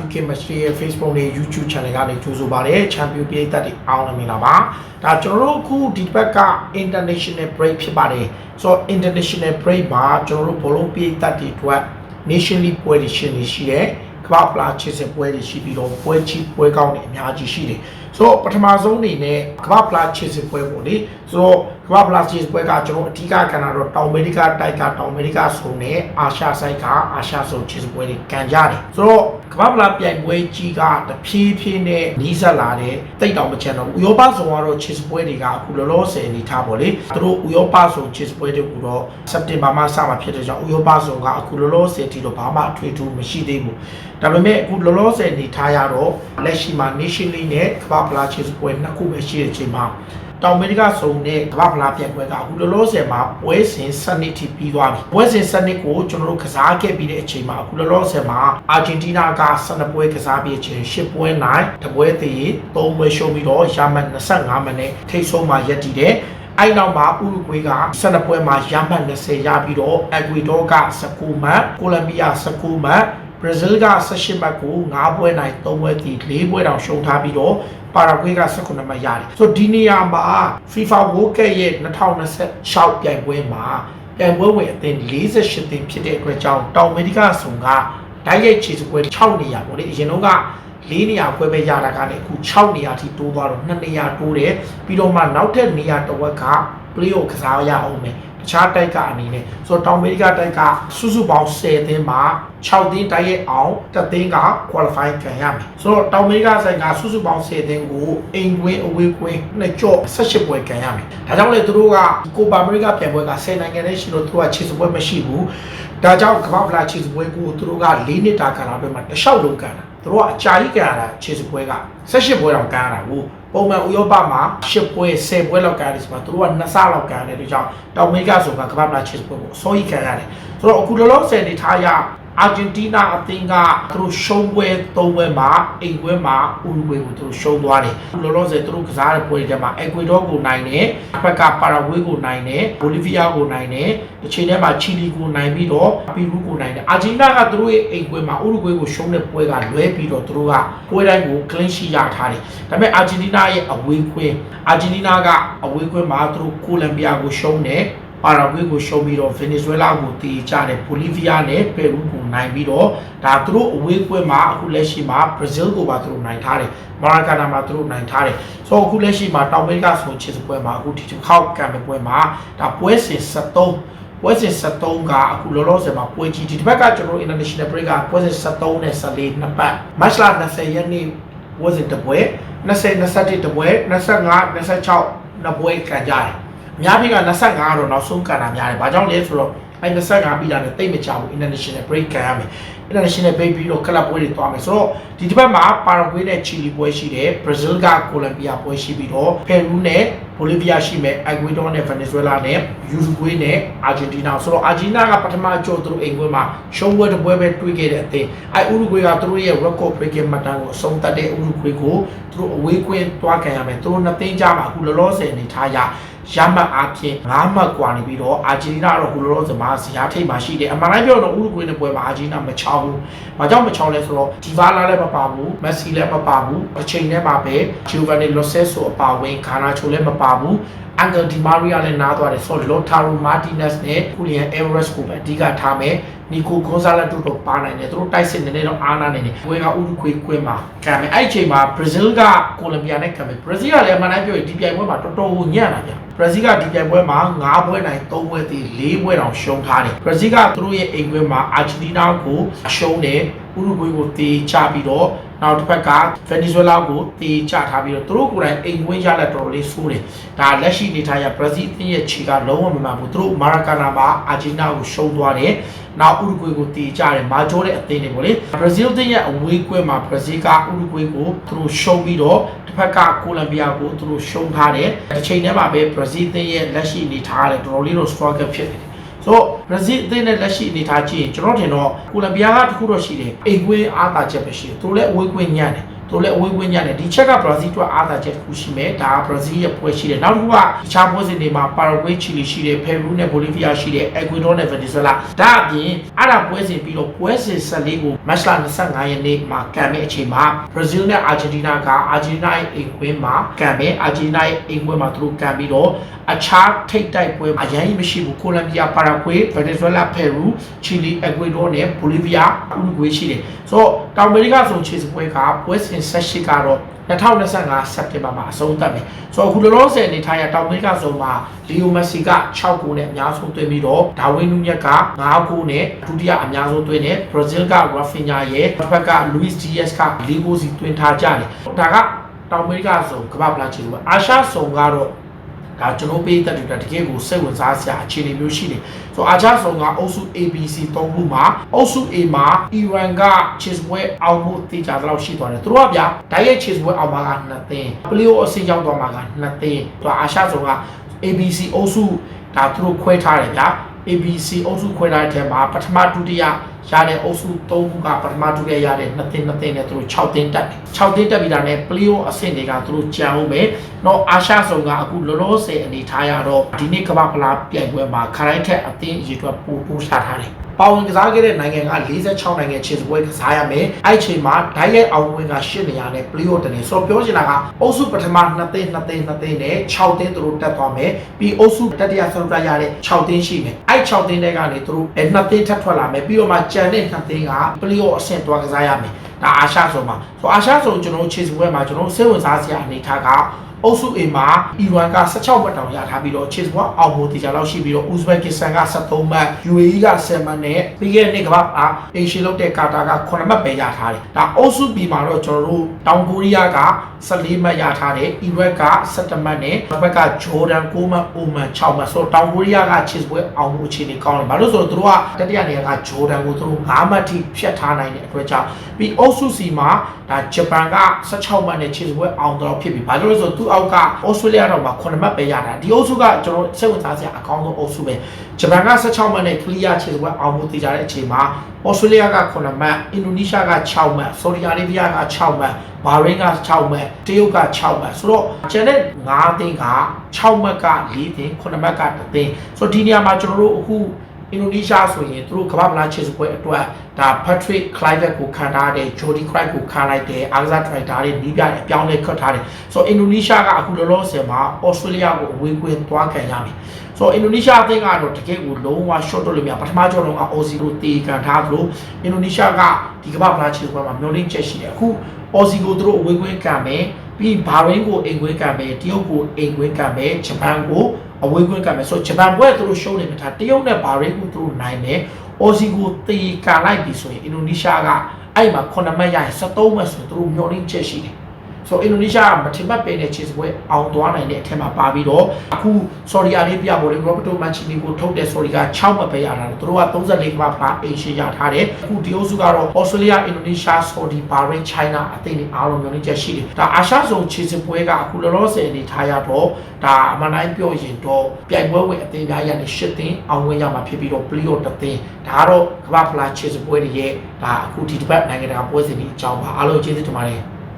UK Match ရဲ့ Facebook နဲ့ YouTube Channel ကနေကြိုဆိုပါရစေ။ Champion ပြည်သက်တွေအားလုံးမင်္ဂလာပါ။ဒါကျွန်တော်တို့အခုဒီဘက်က International Break ဖြစ်ပါတယ်။ဆိုတော့ International Break မှာကျွန်တော်တို့ဘောလုံးပြည်သက်တွေအတွက် Nation League ပွဲတွေရှင်နေရှိတယ်။ကမ္ဘာပလာချစ်စစ်ပွဲတွေရှိပြီးတော့ပွဲကြီးပွဲကောင်းတွေအများကြီးရှိတယ်။ ဆိုတော့ပထမဆုံးအနေနဲ့ကမ္ဘာပလာချစ်စစ်ပွဲပေါ့လေ။ဆိုတော့ကမ္ဘာပလာချစ်စစ်ပွဲကကျွန်တော်အဓိကကဏ္ဍတော့တောင်အမေရိကတိုက်ကတောင်အမေရိကဆိုနဲ့အာရှဆိုင်ကအာရှဆိုချစ်စစ်ပွဲတွေကန်ကြတယ်။ဆိုတော့ကမ္ဘာပလာပြိုင်ပွဲကြီးကတဖြည်းဖြည်းနဲ့နီးစပ်လာတဲ့တိတ်တောင်မချန်တော့ဥရောပဆောင်ကတော့ချစ်စစ်ပွဲတွေကအခုလောလောဆယ်နေထားပေါ့လေ။သူတို့ဥရောပဆောင်ချစ်စစ်ပွဲတွေကိုတော့စက်တင်ဘာမှာစမှာဖြစ်တဲ့ကြောင့်ဥရောပဆောင်ကအခုလောလောဆယ်ထိတော့ဘာမှအထွေထူးမရှိသေးဘူး။ဒါပေမဲ့အခုလောလောဆယ်နေထားရတော့လက်ရှိမှာ Nation League နဲ့ကမ္ဘာပလာချစ်စစ်ပွဲနှစ်ခုပဲရှိတဲ့အချိန်မှာတောင်အမေရိကစုံတဲ့ကမ္ဘာဖလားပြိုင်ပွဲကအခုလောလောဆယ်မှာပွဲစဉ်စနစ်ထိပြီးသွားပြီပွဲစဉ်စနစ်ကိုကျွန်တော်တို့ကစားခဲ့ပြီးတဲ့အချိန်မှာအခုလောလောဆယ်မှာအာဂျင်တီးနားက12ပွဲကစားပြီးအချိန်10ပွဲနိုင်တပွဲသေး3ပွဲရှုံးပြီးတော့ရာမန်25မိနစ်ထိပ်ဆုံးမှာရပ်တည်တယ်အဲ့နောက်မှာဥရုဂွေးက12ပွဲမှာရမှတ်20ရပြီးတော့အက်ကွေဒေါက19မှတ်ကိုလံဘီယာ19မှတ် ဘရာဇီးက18မှတ်ကို9ပွဲနိုင်3ပွဲတည်4ပွဲတောင်ရှုံးထားပြီးတော့ပါရာဂွေးက18မှတ်ရတယ်ဆိုတော့ဒီနေရာမှာ FIFA World Cup ရဲ့2026ပြိုင်ပွဲမှာပြိုင်ပွဲဝင်အသင်း48သင်းဖြစ်တဲ့အတွက်ကြောင့်တောင်အမေရိကဆုံကဓာတ်ရိုက်ခြေစပွဲ6နေရာပေါ့လေအရင်တော့က၄နေရာခွဲပဲရတာကလည်းအခု6နေရာထိတိုးသွားတော့2နေရာတိုးတယ်ပြီးတော့မှနောက်ထပ်နေရာတစ်ဝက်က play off ကစားရအောင်မယ် တခြားတိုက်ကအအနေနဲ့ဆိုတော့တောင်အမေရိကတိုက်ကစုစုပေါင်း10သင်းမှာ6သင်းတိုက်ရိုက်အောင်တစ်သင်းက qualify ခံရမယ်ဆိုတော့တောင်အမေရိကဆိုင်ကစုစုပေါင်း10သင်းကိုအိမ်ကွင်းအဝေးကွင်းနဲ့ကြော့18ပွဲခံရမယ်ဒါကြောင့်လေသူတို့ကကိုပါအမေရိကပြန်ပွဲက10နိုင်ငံနဲ့ရှိလို့သူတို့ကခြေစပွဲမရှိဘူးဒါကြောင့်ကမ္ဘာ့ဖလားခြေစပွဲကိုသူတို့က၄နှစ်တာကာလအတွင်းမှာတလျှောက်လုံးကန်တာသူတို့ကအကြာကြီးကန်ရတာခြေစပွဲက18ပွဲတောင်ကန်ရတာကို ပုံမှန်ဥရောပမှာ10ပွဲ10ပွဲလောက်ကန်ရတယ်ဆိုမှသူတို့က2ဆလောက်ကန်တယ်တို့ကြောင့်တောင်အမေရိကဆိုတာကမ္ဘာ့ဖလားခြေစပွဲကိုအစိုးရကန်ရတယ်ဆိုတော့အခုလောလောဆယ်နေထားရ အာဂျင်တီးနားအသင်းကသူတို့ရှုံးပွဲ၃ပွဲမှာအိမ်ပွဲမှာဥရုဂွေကိုသူတို့ရှုံးသွားတယ်။လောလောဆယ်သူတို့ကစားတဲ့ပွဲတွေထဲမှာအက်ကွေဒေါကိုနိုင်တယ်။အဖက်ကပါရာဂွေးကိုနိုင်တယ်။ဘိုလီဗီးယားကိုနိုင်တယ်။တစ်ချိန်ထဲမှာချီလီကိုနိုင်ပြီးတော့ပီရူးကိုနိုင်တယ်။အာဂျင်တီးနားကသူတို့ရဲ့အိမ်ပွဲမှာဥရုဂွေကိုရှုံးတဲ့ပွဲကလွဲပြီးတော့သူတို့ကပွဲတိုင်းကို clean sheet ရထားတယ်။ဒါပေမဲ့အာဂျင်တီးနားရဲ့အဝေးခွင်းအာဂျင်တီးနားကအဝေးခွင်းမှာသူတို့ကိုလံဘီယာကိုရှုံးတယ်။ ပါရာဂွေးကိုရှုံးပြီးတော့ဗင်နီဇွဲလားကိုတီးကြတယ်ဘိုလီဗီးယားနဲ့ပီရူးကိုနိုင်ပြီးတော့ဒါသူတို့အဝေးကွင်းမှာအခုလက်ရှိမှာဘရာဇီးကိုပါသူတို့နိုင်ထားတယ်မာရာကာနာမှာသူတို့နိုင်ထားတယ်ဆိုတော့အခုလက်ရှိမှာတောင်အမေရိကဆိုချစ်စပွဲမှာအခုဒီတစ်ခေါက်ကံပွဲမှာဒါပွဲစဉ်73ပွဲစဉ်73ကအခုလောလောဆယ်မှာပွဲကြီးဒီတစ်ပတ်ကကျွန်တော်တို့ international break ကပွဲစဉ်73နဲ့14နှစ်ပတ် match လာ20ရက်နေ့ပွဲစဉ်တစ်ပွဲ20 21တစ်ပွဲ25 26နှစ်ပွဲကန်ကြတယ် အများကြီးက25ကတော့နောက်ဆုံးကန်တာများတယ်ဘာကြောင့်လဲဆိုတော့အဲ25ပြီးတာနဲ့တိတ်မချဘူး international break ခံရမယ် international break ပြီးတော့ကလပ်ပွဲတွေတွားမယ်ဆိုတော့ဒီတစ်ပတ်မှာပါရာဂွေးနဲ့ချီလီပွဲရှိတယ်ဘရာဇီးကကိုလံဘီယာပွဲရှိပြီးတော့ပယ်ရူးနဲ့ဘိုလီဗီယာရှိမယ်အက်ဂွေဒေါနဲ့ဗင်နီဇွဲလားနဲ့ယူရူဂွေးနဲ့အာဂျင်တီနာဆိုတော့အာဂျင်တီနာကပထမအကျော်သူတို့အိမ်ပွဲမှာရှုံးပွဲတစ်ပွဲပဲတွေးခဲ့တဲ့အသင်းအဲဥရုဂွေးကသူတို့ရဲ့ record breaking မှတ်တမ်းကိုအဆုံးသတ်တဲ့ဥရုဂွေးကိုသူတို့အဝေးကွင်းတွားခံရမယ်သူတို့နှစ်သင်းကြားမှာအခုလောလောဆယ်နေထားရ ရမှတ်အားဖြင့်၅မှတ်กว่าနေပြီးတော့အာဂျင်တီနာတော့ခုလောလောဆယ်မှာဇယားထိပ်မှာရှိတယ်အမှန်တိုင်းပြောတော့ဥရုဂွေးနဲ့ပွဲမှာအာဂျင်တီနာမချောင်းဘူး။ဘာကြောင့်မချောင်းလဲဆိုတော့ဒီဗာလာလည်းမပါဘူးမက်ဆီလည်းမပါဘူးအချိန်ထဲမှာပဲဂျူဗန်နီလိုဆက်ဆိုအပါဝင်ဂါနာချိုလည်းမပါဘူး အန်ဂယ်ဒီမာရီယာလည်းနားသွားတယ်ဆိုတော့လိုတာရိုမာတီနက်စ်နဲ့ကူလီယန်အေဗရက်စ်ကိုပဲအဓိကထားမယ်နီကိုဂွန်ဆာလက်တို့တော့ပါနိုင်တယ်သူတို့တိုက်စစ်နေနေတော့အားနာနေတယ်ဝေကဥရုခွေကွင်းမှာခံမယ်အဲ့ဒီအချိန်မှာဘရာဇီးကကိုလံဘီယာနဲ့ခံမယ်ဘရာဇီးကလည်းအမှန်တမ်းပြောရင်ဒီပြိုင်ပွဲမှာတော်တော်ကိုညံ့လာဗျဘရာဇီးကဒီပြိုင်ပွဲမှာ9ပွဲနိုင်3ပွဲသေး4ပွဲတောင်ရှုံးထားတယ်ဘရာဇီးကသူတို့ရဲ့အိမ်ကွင်းမှာအာဂျင်တီနာကိုရှုံးတယ်ဥရုဂွေးကိုတေချပြီးတော့ နောက်တစ်ဖက်ကဗင်နီဇွဲလားကိုတေချထားပြီးတော့သူတို့ကိုယ်တိုင်အိမ်ကွင်းရလက်တော်လေးဆိုးတယ်ဒါလက်ရှိနေထားရဘရာဇီးအသင်းရဲ့ခြေကလုံးဝမမှန်ဘူးသူတို့မာရာကာနာမှာအာဂျင်တီနာကိုရှုံးသွားတယ်နောက်ဥရုဂွေးကိုတေချတယ်မာဂျိုးတဲ့အသင်းတွေပေါ့လေဘရာဇီးအသင်းရဲ့အဝေးကွင်းမှာဘရာဇီးကဥရုဂွေးကိုသူတို့ရှုံးပြီးတော့တစ်ဖက်ကကိုလံဘီယာကိုသူတို့ရှုံးထားတယ်တစ်ချိန်တည်းမှာပဲဘရာဇီးအသင်းရဲ့လက်ရှိနေထားတယ်တော်တော်လေးတော့ struggle ဖြစ်နေတယ် ဆိုတော့ဘရာဇီးအသင်းနဲ့လက်ရှိအနေထားကြည့်ရင်ကျွန်တော်ထင်တော့ကိုလံဘီယာကတခုတော့ရှိတယ်အိမ်ကွင်းအားသာချက်ပဲရှိတယ်သူတို့လည်းအဝေးကွင်းညံ့တယ် သူလည်းအဝေးဝင်းညတယ်ဒီချက်ကဘရာဇီးအတွက်အားသာချက်တစ်ခုရှိမယ်ဒါကဘရာဇီးရဲ့ပွဲရှိတယ်နောက်တစ်ခုကတခြားပွဲစဉ်တွေမှာပါရာဂွေးချီလီရှိတယ်ပယ်ရူးနဲ့ဘိုလီဗီးယားရှိတယ်အက်ကွေဒေါနဲ့ဗင်နီဇွဲလားဒါအပြင်အဲ့ဒါပွဲစဉ်ပြီးတော့ပွဲစဉ်14ကိုမတ်လ25ရက်နေ့မှာကံမဲ့အချိန်မှာဘရာဇီးနဲ့အာဂျင်တီးနားကအာဂျင်တီးနားရဲ့အိမ်ကွင်းမှာကံမဲ့အာဂျင်တီးနားရဲ့အိမ်ကွင်းမှာသူတို့ကံပြီးတော့အခြားထိတ်တိုက်ပွဲအရင်မရှိဘူးကိုလံဘီယာပါရာဂွေးဗင်နီဇွဲလားပယ်ရူးချီလီအက်ကွေဒေါနဲ့ဘိုလီဗီးယားဥရုဂွေးရှိတယ်ဆိုတော့တောင်အမေရိကဆိုခြေစပွဲကပွဲစဉ်18ကတော့2025စက်တင်ဘာမှာအဆုံးသတ်မယ်ဆိုတော့အခုလောလောဆယ်အနေထားရတောင်အမေရိကဆိုမှာလီယိုမက်ဆီက6ဂိုးနဲ့အများဆုံးသွင်းပြီးတော့ဒါဝင်းနူးညက်က9ဂိုးနဲ့ဒုတိယအများဆုံးသွင်းတယ်ဘရာဇီးကရာဖီညာရဲ့တစ်ဖက်ကလူးစ်ဒီယက်စ်က4ဂိုးစီသွင်းထားကြတယ်ဒါကတောင်အမေရိကဆိုကမ္ဘာပလာချီလို့အာရှဆုံကတော့ ဒါကျွန်တော်ပေးတဲ့တူတာတကယ်ကိုစိတ်ဝင်စားစရာအခြေအနေမျိုးရှိတယ်။ဆိုတော့အာချဆောင်ကအုပ်စု ABC ၃ခုမှာအုပ်စု A မှာ Iran က chess ပွဲအောင်မှုတေချာတော့ရှိသွားတယ်။သူတို့ကဗျာဓာတ်ရိုက် chess ပွဲအောင်မှာက2သင်းပလီယိုအစီရောက်သွားမှာက2သင်းသူကအာရှဆောင်က ABC အုပ်စုဒါသူတို့ခွဲထားတယ်ဗျာ ABC အုပ်စုခွဲထားတဲ့အထက်မှာပထမဒုတိယရတဲ့အုပ်စု၃ခုကပထမဒုတိယရတဲ့2သင်း2သင်းနဲ့သူတို့6သင်းတက်တယ်6သင်းတက်ပြီးတာနဲ့ပလီယိုအဆင့်တွေကသူတို့ကြံအောင်ပဲတော့အာရှဆောင်ကအခုလောလောဆယ်အနေထားရတော့ဒီနေ့ကမ္ဘာဖလားပြိုင်ပွဲမှာခရိုင်းထက်အသင်းအရေအတွက်ပိုပိုရှာထားတယ်ပါဝင်ကစားခဲ့တဲ့နိုင်ငံက46နိုင်ငံခြေစပွဲကစားရမယ်အဲ့အချိန်မှာဓာတ်ရိုက်အောင်ဝင်က8နေရာနဲ့ပလီယိုတနေဆိုတော့ပြောချင်တာကအုပ်စုပထမ2သိန်း2သိန်း2သိန်းနဲ့6သိန်းသူတို့တက်သွားမယ်ပြီးအုပ်စုတတိယဆုံးတက်ရတဲ့6သိန်းရှိမယ်အဲ့6သိန်းတွေကနေသူတို့အဲ2သိန်းထပ်ထွက်လာမယ်ပြီးတော့မှကျန်တဲ့2သိန်းကပလီယိုအဆင့်တွားကစားရမယ်ဒါအာရှဆုံးမှာဆိုအာရှဆုံးကျွန်တော်တို့ခြေစပွဲမှာကျွန်တော်တို့စိတ်ဝင်စားစရာအနေထားက အုပ်စု A မှာအီရန်က16မှတ်တောင်ရထားပြီးတော့ချစ်ဘွားအောင်ဖို့တေချာလောက်ရှိပြီးတော့ဥဇဘက်ကစ္စတန်က73မှတ် UAE က7မှတ်နဲ့ပြီးခဲ့တဲ့နှစ်ကမ္ဘာအားအေရှီလောက်တဲ့ကာတာက9မှတ်ပဲရထားတယ်ဒါအုပ်စု B မှာတော့ကျွန်တော်တို့တောင်ကိုရီးယားက14မှတ်ရထားတယ်အီရတ်က17မှတ်နဲ့ဘက်ကဂျိုဒန်9မှတ်အိုမန်6မှတ်ဆိုတော့တောင်ကိုရီးယားကချစ်ဘွဲအောင်ဖို့အခြေအနေကောင်းတယ်ဘာလို့ဆိုတော့သူတို့ကတတိယနေရာကဂျိုဒန်ကိုသူတို့9မှတ်ထိဖြတ်ထားနိုင်တဲ့အတွက်ကြောင့်ပြီးအုပ်စု C မှာဒါဂျပန်က16မှတ်နဲ့ချစ်ဘွဲအောင်တော့ဖြစ်ပြီဘာလို့လဲဆိုတော့သူအောက်ကဩစတြေးလျတော့မှာ9မှတ်ပဲရတာဒီအုပ်စုကကျွန်တော်စိတ်ဝင်စားစရာအကောင်းဆုံးအုပ်စုပဲဂျပန်က16မှတ်နဲ့ကလီးယားချစ်ဘွဲအောင်ဖို့တည်ကြတဲ့အချိန်မှာဩစတြေးလျက9မှတ်အင်ဒိုနီးရှားက6မှတ်ဆော်ဒီအာရေဗျက6မှတ်ဘာရိန်းက6မှတ်တရုတ်က6မှတ်ဆိုတော့ကျန်တဲ့9သင်းက6မှတ်က4သင်း9မှတ်က1သင်းဆိုတော့ဒီနေရာမှာကျွန်တော်တို့အခု အင်ဒိုနီးရှားဆိုရင်သူတို့ကမ္ဘာ့မလားချစ်စပွဲအတွက်ဒါ Patrick Kluivert ကိုခံထားတယ် Jody Craig ကိုခံလိုက်တယ်အားကစား trader တွေနီးပြတယ်အပြောင်းလဲခတ်ထားတယ်ဆိုတော့အင်ဒိုနီးရှားကအခုလောလောဆယ်မှာ Australia ကိုအဝေးကွင်းသွားခံရပြီဆိုတော့အင်ဒိုနီးရှားအသင်းကတော့တကယ်ကိုလုံးဝ short တော့လို့မရပထမကြောတော့က Aussie ကိုတေခံထားသလိုအင်ဒိုနီးရှားကဒီကမ္ဘာ့မလားချစ်စပွဲမှာမျောလင့်ချက်ရှိတယ်အခု Aussie ကိုသူတို့အဝေးကွင်းခံမယ်ပြီးဘာရင်းကိုအိမ်ကွင်းကံမယ်တရုတ်ကိုအိမ်ကွင်းကံမယ်ဂျပန်ကို အဝေးကွင်းကံမယ်ဆိုတော့ဂျပန်ဘွဲသူတို့ရှုံးနေမှာတရုတ်နဲ့ဘာရင်းကိုသူတို့နိုင်တယ်အော်စီကိုတေကန်လိုက်ပြီဆိုရင်အင်ဒိုနီးရှားကအဲ့မှာ9မှတ်ရရင်73မှတ်ဆိုသူတို့မျောလင့်ချက်ရှိတယ် ဆိုတော့အင်ဒိုနီးရှားကမထင်မှတ်ပဲနဲ့ချေစပွဲအောင်သွားနိုင်တဲ့အထက်မှာပါပြီးတော့အခုဆော်ဒီအာရေဗျကိုလေရောဘတ်တိုမန်ချီနီကိုထုတ်တဲ့ဆော်ဒီက6မှတ်ပဲရတာသူတို့က34ကမ္ဘာဖလားအေရှရထားတယ်အခုဒီအုပ်စုကတော့ဩစတြေးလျအင်ဒိုနီးရှားဆော်ဒီဘာရိန်းချိုင်းနာအသင်းတွေအားလုံးမျိုးနေချက်ရှိတယ်ဒါအာရှဇုံချေစပွဲကအခုလောလောဆယ်အနေထားရတော့ဒါအမှန်တိုင်းပြောရင်တော့ပြိုင်ပွဲဝင်အသင်းများရနေ၈သင်းအောင်ဝင်ရမှာဖြစ်ပြီးတော့ပလီယိုတစ်သင်းဒါကတော့ကမ္ဘာဖလားချေစပွဲတွေရဲ့ဒါအခုဒီတစ်ပတ်နိုင်ငံတကာပွဲစဉ်တွေအကြောင်းပါအားလုံးကျေးဇူးတင်ပါတယ်